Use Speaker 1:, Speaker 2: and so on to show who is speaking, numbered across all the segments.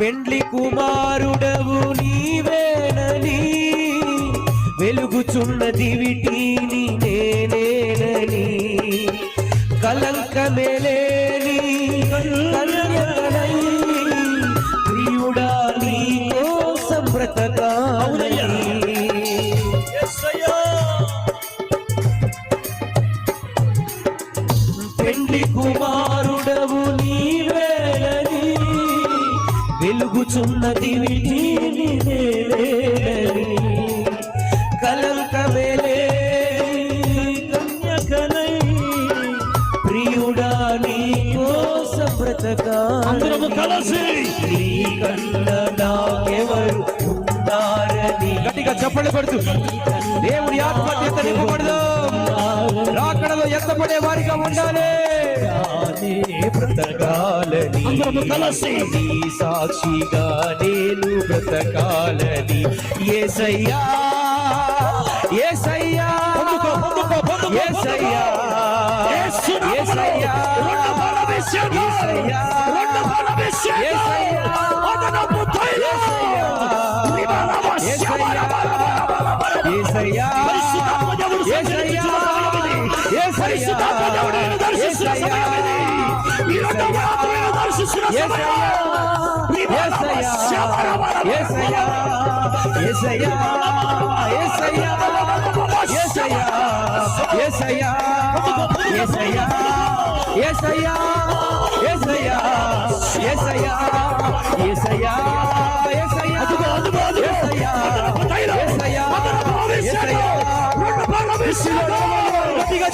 Speaker 1: పెండ్లి కుమారుడవు నీవేనని వెలుగుచున్నది విటీని నేనేనని. కలంకమేలేని ప్రియుడా నీ కోసం బ్రతకాలని వెలుగుచున్నది కలంకమేలే. కన్యకలై ప్రియుడా నీ కోసం
Speaker 2: బ్రతకాందరము కలిసి.
Speaker 3: పడుతూ. దేవుడి ఆత్మహత్య నింపబడదు రాకడలో ఎత్తపడే వారిగా ఉండాలి.
Speaker 1: బ్రతకాలని
Speaker 2: కలిసి.
Speaker 1: నీ సాక్షిగా నేను బ్రతకాలని. ఏసయ్యా
Speaker 2: పరిశుద్ధాత్మ దేవుడు సంచరించిన సమయం ఇది. పరిశుద్ధాత్మ దేవుడు నిన్ను దర్శిస్తున్న సమయం ఇది. ఈ రెండవ నిన్ను దర్శిస్తున్న సమయం.
Speaker 1: ఏసయ్యా ఏసయ్యా ఏసయ్యా ఏసయ్యా ఏసయ్యా ఏసయ్యా ఏసయ్యా ఏసయ్యా ఏసయ్యా ఏసయ్యా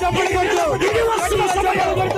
Speaker 1: చెప్పండి కొంచెం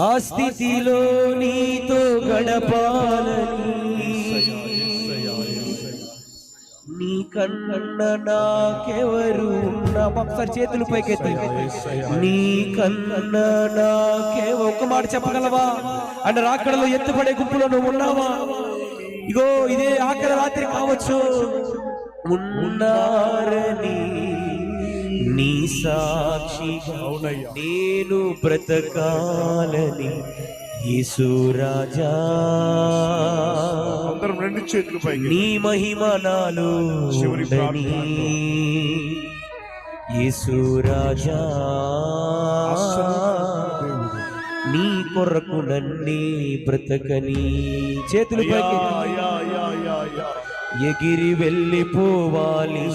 Speaker 1: ఆ స్థితిలో నీతో గడపాలని. నీ కన్న నాకెవరు ఒకసారి చేతులు పైకెత్తి. నీ కన్న నాకే ఒక మాట చెప్పగలవా? అంటే రాకడలో ఎత్తుపడే గుంపులో నువ్వు ఉన్నావా? ఇగో ఇదే ఆఖరి రాత్రి కావచ్చు. ఉన్నారని నీ సాక్షిగా నేను బ్రతకాలని యేసురాజా
Speaker 4: అందరం రెండు చేతులు పైకి
Speaker 1: నీ మహిమ నాలో
Speaker 4: చివరి
Speaker 1: యేసురాజా నీ కొరకు నన్నే బ్రతకని. చేతులు పైకి. ఎగిరి వెళ్ళిపోవాలి.